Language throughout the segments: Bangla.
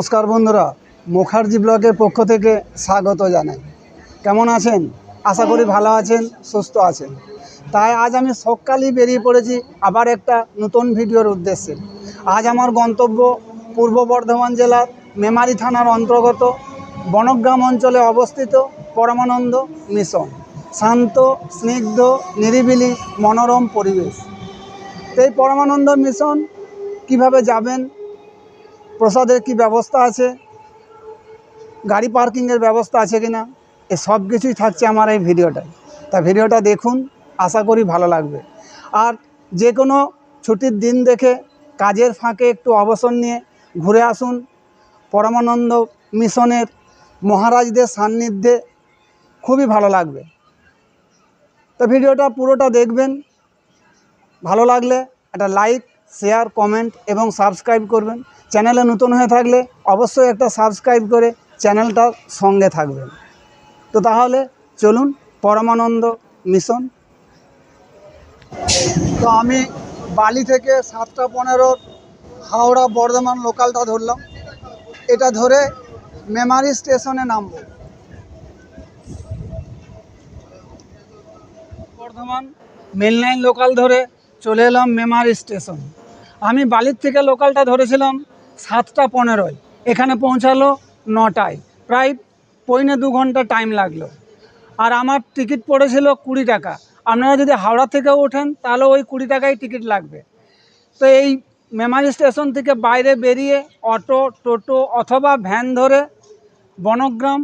নমস্কার বন্ধুরা, মুখার্জি ব্লগের পক্ষ থেকে স্বাগত জানাই। কেমন আছেন? আশা করি ভালো আছেন, সুস্থ আছেন। তাই আজ আমি সকালেই বেরিয়ে পড়েছি আবার একটা নতুন ভিডিওর উদ্দেশ্যে। আজ আমার গন্তব্য পূর্ব বর্ধমান জেলার মেমারি থানার অন্তর্গত বনগ্রাম অঞ্চলে অবস্থিত পরমানন্দ মিশন। শান্ত, স্নিগ্ধ, নিরিবিলি, মনোরম পরিবেশ। এই পরমানন্দ মিশন কীভাবে যাবেন প্রসাদের কি ব্যবস্থা আছে? গাড়ি পার্কিংয়ের ব্যবস্থা আছে কি না? এ সব কিছুই থাকছে আমার এই ভিডিওটায়। তা ভিডিওটা দেখুন, আশা করি ভালো লাগবে। আর যে কোনো ছুটির দিন দেখে কাজের ফাঁকে একটু অবসর নিয়ে ঘুরে আসুন। পরমানন্দ মিশনের মহারাজদের সান্নিধ্যে খুবই ভালো লাগবে। তো ভিডিওটা পুরোটা দেখবেন। ভালো লাগলে একটা লাইক শেয়ার কমেন্ট এবং সাবস্ক্রাইব করবেন। চ্যানেলে নতুন হয়ে থাকলে অবশ্যই একটা সাবস্ক্রাইব করে চ্যানেলটার সঙ্গে থাকবেন। তো তাহলে চলুন, পরমানন্দ মিশন তো আমি বালি থেকে সাতটা পনেরোর হাওড়া বর্ধমান লোকালটা ধরলাম। এটা ধরে মেমারি স্টেশনে নামবো। বর্ধমান মেল লাইন লোকাল ধরে চলে এলাম মেমারি স্টেশন আমি বালির থেকে লোকালটা ধরেছিলাম সাতটা পনেরোয়। এখানে পৌঁছালো নটায়। প্রায় পৌনে দু ঘণ্টা টাইম লাগল। আর আমার টিকিট পড়েছিল কুড়ি টাকা। আপনারা যদি হাওড়া থেকে ওঠেন, তাহলে ওই কুড়ি টাকাই টিকিট লাগবে। তো এই মেমারি স্টেশন থেকে বাইরে বেরিয়ে অটো, টোটো অথবা ভ্যান ধরে বনগ্রাম,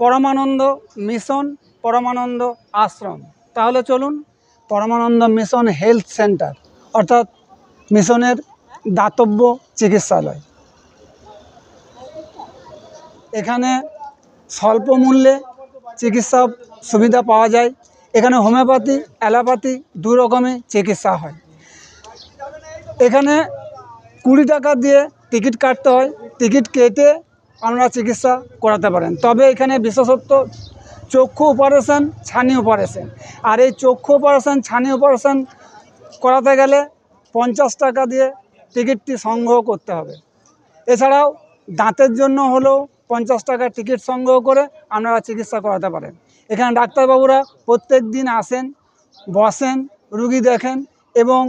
পরমানন্দ মিশন, পরমানন্দ আশ্রম। তাহলে চলুন, পরমানন্দ মিশন হেলথ সেন্টার, অর্থাৎ মিশনের দাতব্য চিকিৎসালয়। এখানে স্বল্প মূল্যে চিকিৎসা সুবিধা পাওয়া যায়। এখানে হোমিওপ্যাথি, অ্যালোপ্যাথি দু রকমের চিকিৎসা হয়। এখানে কুড়ি টাকা দিয়ে টিকিট কাটতে হয়। টিকিট কেটে আপনারা চিকিৎসা করাতে পারেন। তবে এখানে বিশেষত্ব, চক্ষু অপারেশন, ছানি অপারেশন। আর এই চক্ষু অপারেশন, ছানি অপারেশন করাতে গেলে পঞ্চাশ টাকা দিয়ে টিকিটটি সংগ্রহ করতে হবে। এছাড়াও দাঁতের জন্য হলেও পঞ্চাশ টাকা টিকিট সংগ্রহ করে আপনারা চিকিৎসা করাতে পারেন। এখানে ডাক্তারবাবুরা প্রত্যেক দিন আসেন, বসেন, রুগী দেখেন এবং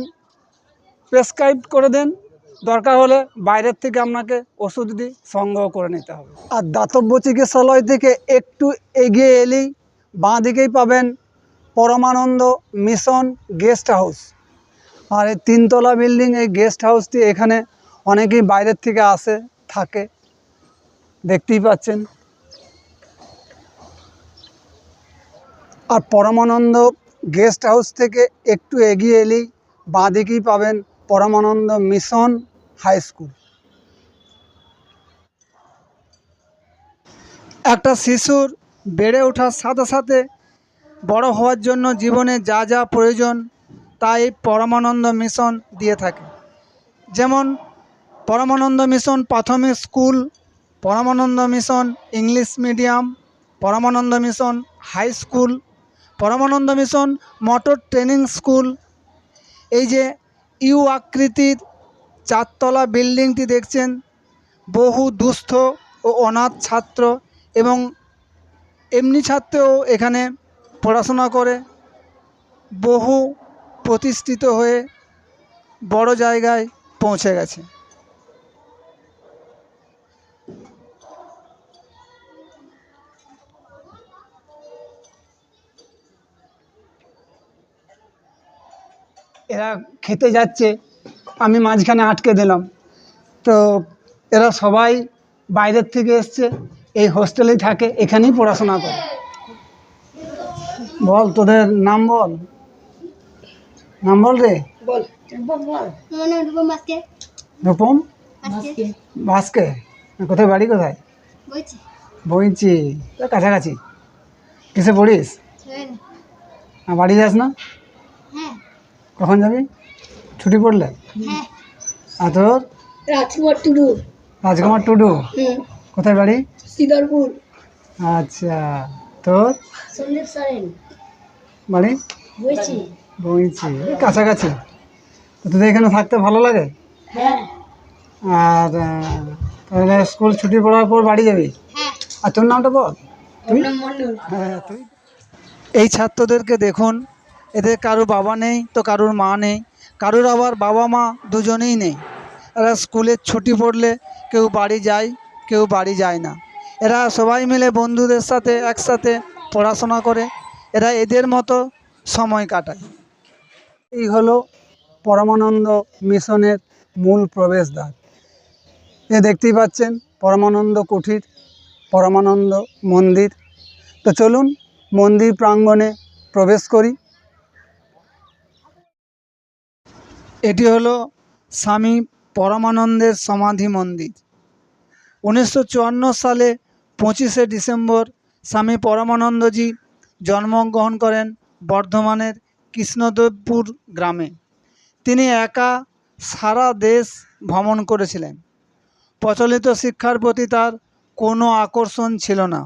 প্রেসক্রাইব করে দেন। দরকার হলে বাইরের থেকে আপনাকে ওষুধটি সংগ্রহ করে নিতে হবে। আর দাতব্য চিকিৎসালয় থেকে একটু এগিয়ে এলেই বাঁ দিকেই পাবেন পরমানন্দ মিশন গেস্ট হাউস। আর এই তিনতলা বিল্ডিং এই গেস্ট হাউসটি এখানে অনেকেই বাইরের থেকে আসে, থাকে। দেখতেই পাচ্ছেন। আর পরমানন্দ গেস্ট হাউস থেকে একটু এগিয়ে এলেই বাঁ দিকেই পাবেন পরমানন্দ মিশন হাই স্কুল একটা শিশুর বেড়ে ওঠার সাথে সাথে বড় হওয়ার জন্য জীবনে যা যা প্রয়োজন তাই পরমানন্দ মিশন দিয়ে থাকে। যেমন, পরমানন্দ মিশন প্রাথমিক school, Paramananda mission English medium, Paramananda mission high school, Paramananda mission motor training school. এই যে ইউ আকৃতির চারতলা বিল্ডিংটি দেখছেন, বহু দুস্থ ও অনাথ ছাত্র এবং এমনি ছাত্রও এখানে পড়াশোনা করে। বহু প্রতিষ্ঠিত হয়ে বড় জায়গায় পৌঁছে গেছে। এরা খেতে যাচ্ছে, আমি মাঝখানে আটকে দিলাম। তো এরা সবাই বাইরের থেকে এসছে, এই হোস্টেলেই থাকে, এখানেই পড়াশোনা করে। বল, তোদের নাম বল? নাম বল রে। মনে উঠবো মাসকে রূপম? ভাস্কে কোথায় বাড়ি কোথায়? বলছি বইছি। তো কাছাকাছি। কিসে পড়িস? হ্যাঁ। বাড়ি যাস না? হ্যাঁ। কখন যাবি? ছুটি পড়লে? হ্যাঁ। আর তোর? রাজকুমার টুডু। রাজকুমার টুডু। কোথায় বাড়ি? শ্রীধরপুর আচ্ছা। তোর? সন্দীপ সরেন। বাড়ি? এই কাছাকাছি। তো তোদের এখানে থাকতে ভালো লাগে? হ্যাঁ। আর তাহলে স্কুল ছুটি পড়ার পর বাড়ি যাবি? হ্যাঁ। আর তোর নামটা বল? তুই হ্যাঁ তুই। এই ছাত্রদেরকে দেখুন এদের কারোর বাবা নেই তো কারোর মা নেই। কারোর আবার বাবা মা দুজনেই নেই। এরা স্কুলের ছুটি পড়লে কেউ বাড়ি যায় কেউ বাড়ি যায় না। এরা সবাই মিলে বন্ধুদের সাথে একসাথে পড়াশোনা করে। এরা এদের মতো সময় কাটায়। এই হলো পরমানন্দ মিশনের মূল প্রবেশদ্বার। এ দেখতেই পাচ্ছেন পরমানন্দ কুঠির, পরমানন্দ মন্দির। তো চলুন মন্দির প্রাঙ্গণে প্রবেশ করি। এটি হলো স্বামী পরমানন্দের সমাধি মন্দির। উনিশশো চুয়ান্ন সালে পঁচিশে ডিসেম্বর স্বামী পরমানন্দজি জন্মগ্রহণ করেন বর্ধমানের কৃষ্ণদেবপুর গ্রামে। তিনি একা সারা দেশ ভ্রমণ করেছিলেন। প্রচলিত শিক্ষার প্রতি তার কোনো আকর্ষণ ছিল না।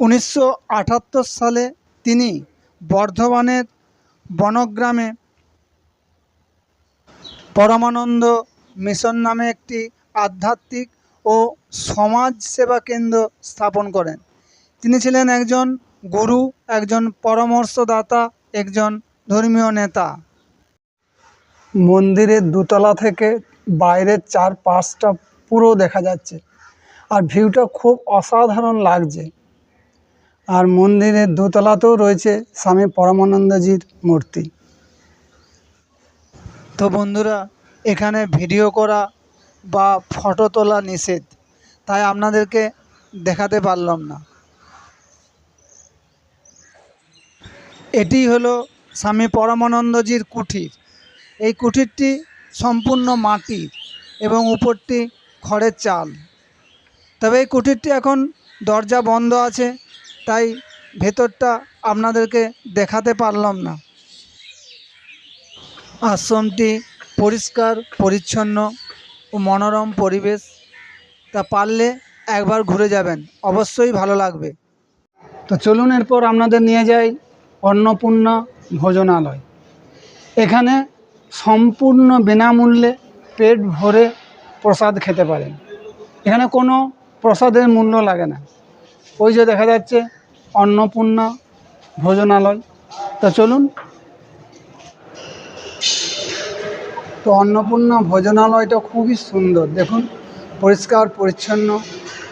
উনিশশো আটাত্তর সালে তিনি বর্ধমানের বনগ্রামে পরমানন্দ মিশন নামে একটি আধ্যাত্মিক ও সমাজ সেবা কেন্দ্র স্থাপন করেন। তিনি ছিলেন একজন গুরু, একজন পরামর্শদাতা, একজন ধর্মীয় নেতা। মন্দিরের দোতলা থেকে বাইরের চার পাঁচটা পুরো দেখা যাচ্ছে আর ভিউটা খুব অসাধারণ লাগছে। আর মন্দিরের দোতলাতেও রয়েছে স্বামী পরমানন্দজির মূর্তি। তো বন্ধুরা, এখানে ভিডিও করা বা ফটো তোলা নিষেধ, তাই আপনাদেরকে দেখাতে পারলাম না। এটি হলো স্বামী পরমানন্দজির কুঠির। এই কুঠিরটি সম্পূর্ণ মাটির এবং উপরটি খড়ের চাল। তবে এই কুঠিরটি এখন দরজা বন্ধ আছে, তাই ভেতরটা আপনাদেরকে দেখাতে পারলাম না। আশ্রমটি পরিষ্কার, পরিচ্ছন্ন ও মনোরম পরিবেশ। তা পারলে একবার ঘুরে যাবেন, অবশ্যই ভালো লাগবে। তো চলুন এরপর আপনাদের নিয়ে যাই অন্নপূর্ণা ভোজনালয়। এখানে সম্পূর্ণ বিনামূল্যে পেট ভরে প্রসাদ খেতে পারেন। এখানে কোনো প্রসাদের মূল্য লাগে না। ওই যে দেখা যাচ্ছে অন্নপূর্ণা ভোজনালয়। তো চলুন। তো অন্নপূর্ণা ভোজনালয়টা খুবই সুন্দর। দেখুন, পরিষ্কার, পরিচ্ছন্ন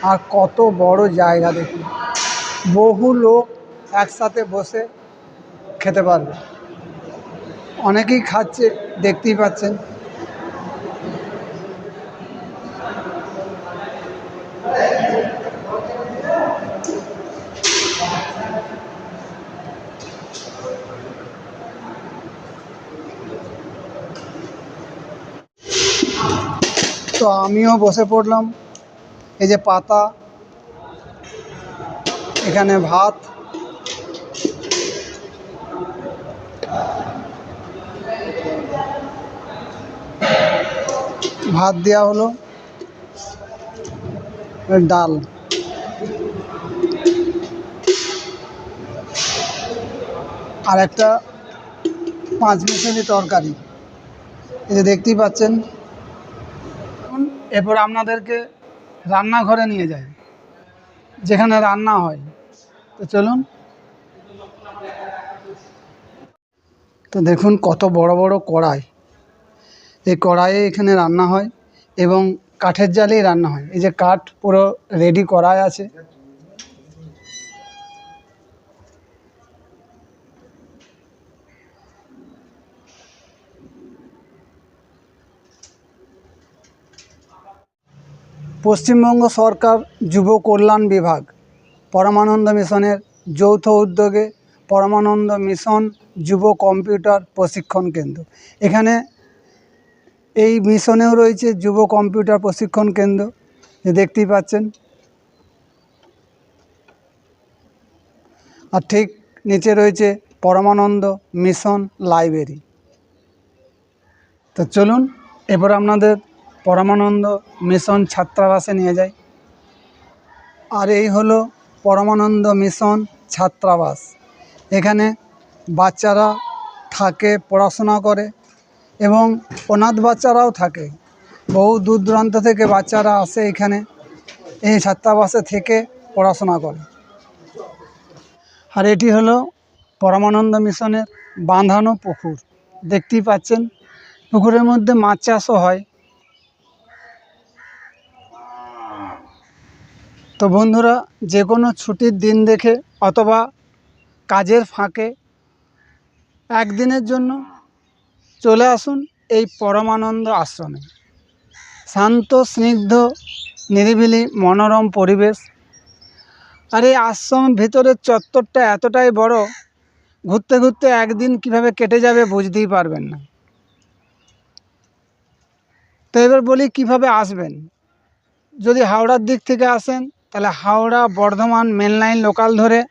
আর কত বড় জায়গা দেখুন। বহু লোক একসাথে বসে খেতে পারবে। অনেকেই খাচ্ছে, দেখতেই পাচ্ছেন। তো আমিও বসে পড়লাম। এই যে পাতা, এখানে ভাত ভাত দেওয়া হলো। ডাল। আর একটা পাঁচ মিশালি তরকারি। এই যে দেখতেই পাচ্ছেন। এরপর আপনাদেরকে রান্নাঘরে নিয়ে যায় যেখানে রান্না হয়। তো চলুন। তো দেখুন কত বড় বড় কড়াই। এই কড়াইয়ে এখানে রান্না হয় এবং কাঠের জালেই রান্না হয়। এই যে কাঠ পুরো রেডি কড়াই আছে। পশ্চিমবঙ্গ সরকার যুব কল্যাণ বিভাগ, পরমানন্দ মিশনের যৌথ উদ্যোগে পরমানন্দ মিশন যুব কম্পিউটার প্রশিক্ষণ কেন্দ্র। এখানে এই মিশনেও রয়েছে যুব কম্পিউটার প্রশিক্ষণ কেন্দ্র দেখতেই পাচ্ছেন। আর ঠিক নিচে রয়েছে পরমানন্দ মিশন লাইব্রেরি। তো চলুন এবার আপনাদের পরমানন্দ মিশন ছাত্রাবাসে নিয়ে যাই। আর এই হলো পরমানন্দ মিশন ছাত্রাবাস। এখানে বাচ্চারা থাকে, পড়াশোনা করে এবং অনাথ বাচ্চারাও থাকে। বহু দূর দূরান্ত থেকে বাচ্চারা আসে এখানে, এই ছাত্রাবাসে থেকে পড়াশোনা করে। আর এটি হলো পরমানন্দ মিশনের বাঁধানো পুকুর। দেখতেই পাচ্ছেন, পুকুরের মধ্যে মাছ চাষও হয়। তো বন্ধুরা যে কোনো ছুটির দিন দেখে অথবা কাজের ফাঁকে একদিনের জন্য চলে আসুন এই পরমানন্দ আশ্রমে। শান্ত, স্নিগ্ধ, নিরিবিলি, মনোরম পরিবেশ। আর এই আশ্রমের ভিতরের চত্বরটা এতটাই বড়, ঘুরতে ঘুরতে একদিন কীভাবে কেটে যাবে বুঝতেই পারবেন না। তো এবার বলি কীভাবে আসবেন? যদি হাওড়ার দিক থেকে আসেন, তাহলে Howrah, Bardhaman, main line, local ধরে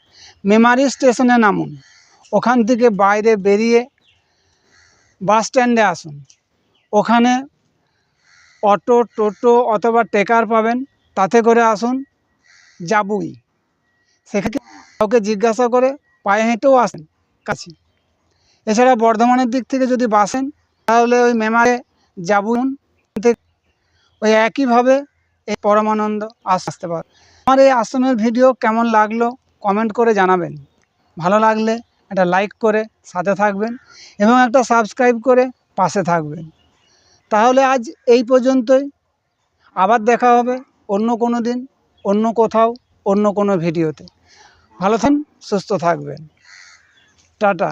মেমারি স্টেশনে নামুন। ওখান থেকে বাইরে বেরিয়ে বাস স্ট্যান্ডে আসুন। ওখানে অটো, টোটো অথবা টেকার পাবেন। তাতে করে আসুন, যাবুই। সেখানে কাউকে জিজ্ঞাসা করে পায়ে হেঁটেও আসেন কাছে। এছাড়া বর্ধমানের দিক থেকে যদি বাসেন, তাহলে ওই মেমারে যাবুন ওই একইভাবে এই পরমানন্দ আস- আসতে পারে। আমার এই আশ্রমের ভিডিও কেমন লাগল কমেন্ট করে জানাবেন। ভালো লাগলে একটা লাইক করে সাথে থাকবেন এবং একটা সাবস্ক্রাইব করে পাশে থাকবেন। তাহলে আজ এই পর্যন্তই। আবার দেখা হবে অন্য কোনো দিন, অন্য কোথাও, অন্য কোনো ভিডিওতে। ভালো থাকুন, সুস্থ থাকবেন। টাটা।